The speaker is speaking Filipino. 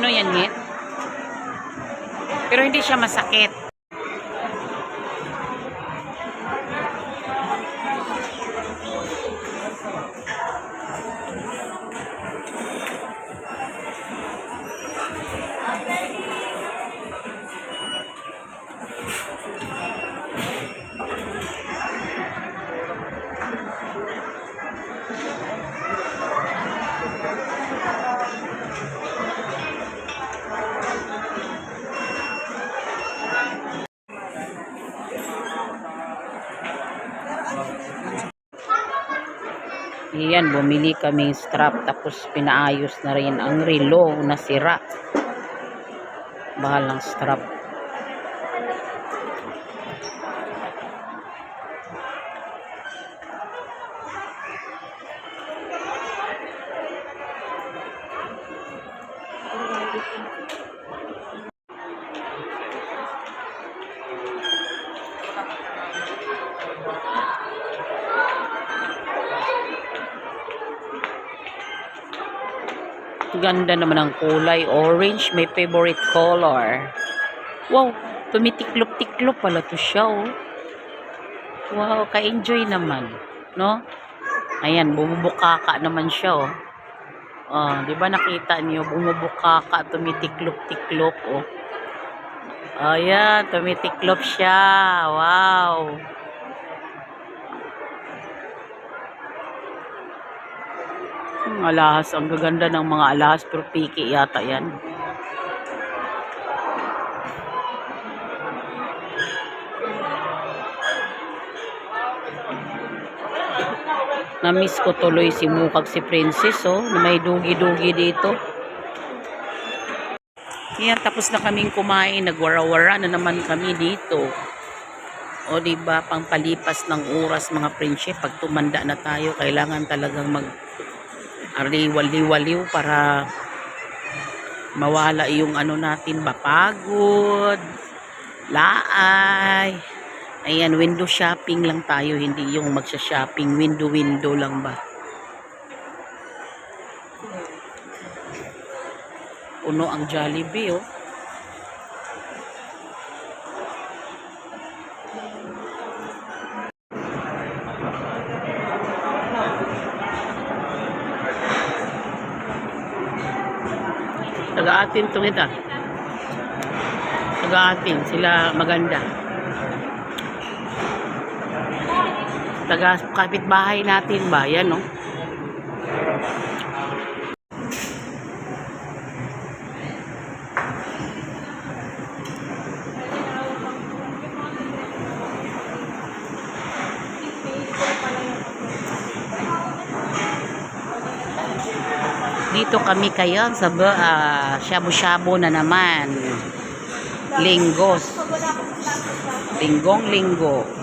Ano yan, ngit? Pero hindi siya masakit. Iyan, bumili kaming strap tapos pinaayos na rin ang relo na sira. Bahalang strap. Ganda naman ang kulay. Orange, may favorite color. Wow, tumitiklop-tiklop pala to siya, oh. Wow, ka-enjoy naman. No? Ayan, bumubukaka naman siya, oh. Oh, di ba nakita niyo bumubukaka, tumitiklop-tiklop, oh. Ayan, tumitiklop siya. Wow. Ang alahas, ang gaganda ng mga alahas pero piki yata yan. Na-miss ko tuloy si Mukag si Princess, oh, na may dugi-dugi dito. Yan, tapos na kaming kumain, nagwara-wara na naman kami dito. O, di ba pangpalipas ng oras, mga prinsip, pag tumanda na tayo, kailangan talagang mag aliwaliwaliw para mawala yung ano natin mapagod laay. Ayan window shopping lang tayo hindi yung magsha-shopping window window lang ba? Puno ang Jollibee oh taga-atin tong ita taga-atin sila maganda. Taga kapitbahay natin ba? Yan no dito kami kayo sa uh, shabu-shabu na naman. Linggos. Linggong linggo